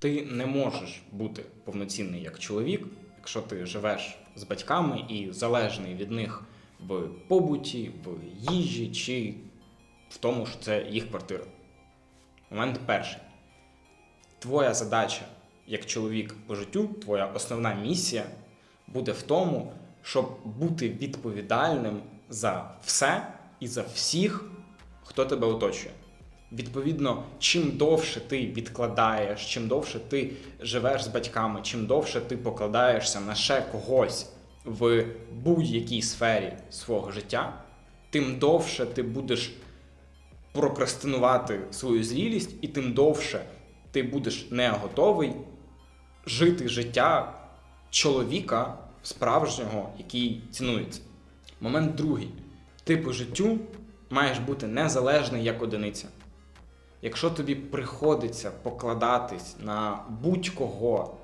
Ти не можеш бути повноцінний як чоловік, якщо ти живеш з батьками і залежний від них в побуті, в їжі чи в тому, що це їх квартира. Момент перший. Твоя задача як чоловік по життю, твоя основна місія буде в тому, щоб бути відповідальним за все і за всіх, хто тебе оточує. Відповідно, чим довше ти відкладаєш, чим довше ти живеш з батьками, чим довше ти покладаєшся на ще когось в будь-якій сфері свого життя, тим довше ти будеш прокрастинувати свою зрілість, і тим довше ти будеш не готовий жити життя чоловіка справжнього, який цінується. Момент другий. Ти по життю маєш бути незалежний як одиниця. Якщо тобі приходиться покладатись на будь-кого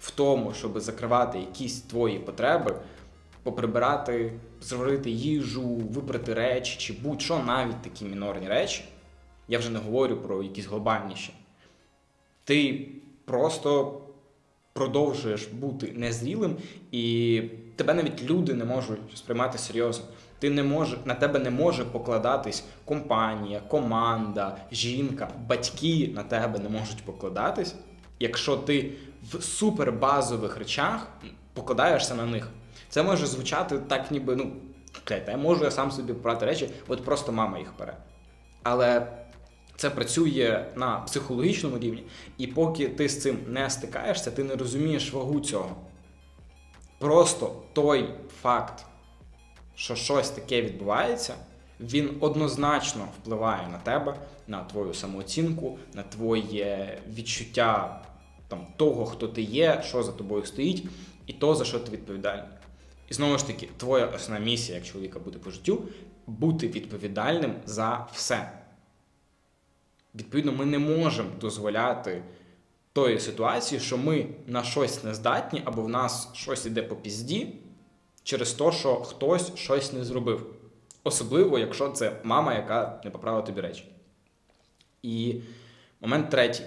в тому, щоб закривати якісь твої потреби, поприбирати, зварити їжу, випрати речі чи будь-що, навіть такі мінорні речі, я вже не говорю про якісь глобальніші, ти просто продовжуєш бути незрілим, і тебе навіть люди не можуть сприймати серйозно. Ти не може, на тебе не може покладатись компанія, команда, жінка, батьки на тебе не можуть покладатись, якщо ти в супербазових речах покладаєшся на них. Це може звучати так, ніби ну, «Окей, я можу я сам собі брати речі, от просто мама їх бере. Але це працює на психологічному рівні, і поки ти з цим не стикаєшся, ти не розумієш вагу цього. Просто той факт, що щось таке відбувається, він однозначно впливає на тебе, на твою самооцінку, на твоє відчуття там, того, хто ти є, що за тобою стоїть, і то, за що ти відповідальний. І знову ж таки, твоя основна місія як чоловіка бути по життю бути відповідальним за все. Відповідно, ми не можемо дозволяти тої ситуації, що ми на щось не здатні, або в нас щось іде по пізді через те, що хтось щось не зробив. Особливо, якщо це мама, яка не поправила тобі речі. І момент третій.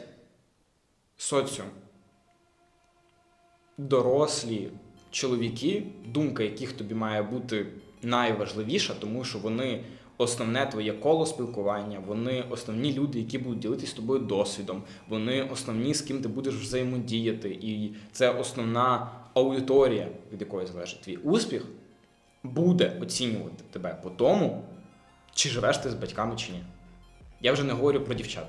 Соціум. Дорослі чоловіки, думка яких тобі має бути найважливіша, тому що вони основне твоє коло спілкування, вони основні люди, які будуть ділитися з тобою досвідом, вони основні, з ким ти будеш взаємодіяти, і це основна аудиторія, від якої залежить твій успіх, буде оцінювати тебе по тому, чи живеш ти з батьками чи ні. Я вже не говорю про дівчат.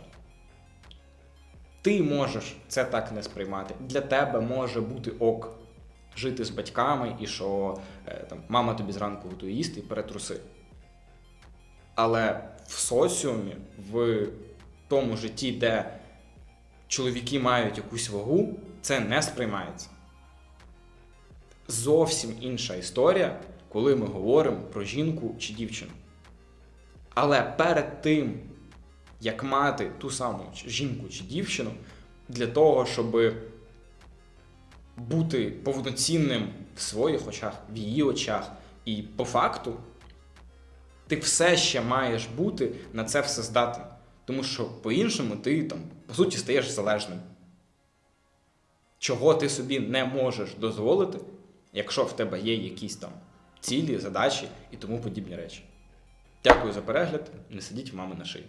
Ти можеш це так не сприймати. Для тебе може бути ок жити з батьками і що е, там, мама тобі зранку готує їсти і перетруси. Але в соціумі, в тому житті, де чоловіки мають якусь вагу, це не сприймається. Зовсім інша історія, коли ми говоримо про жінку чи дівчину. Але перед тим, як мати ту саму жінку чи дівчину, для того, щоб бути повноцінним в своїх очах, в її очах, і по факту, ти все ще маєш бути на це все здатен. Тому що по-іншому ти там, по суті, стаєш залежним. Чого ти собі не можеш дозволити, якщо в тебе є якісь там цілі, задачі і тому подібні речі. Дякую за перегляд. Не сидіть в мами на шиї.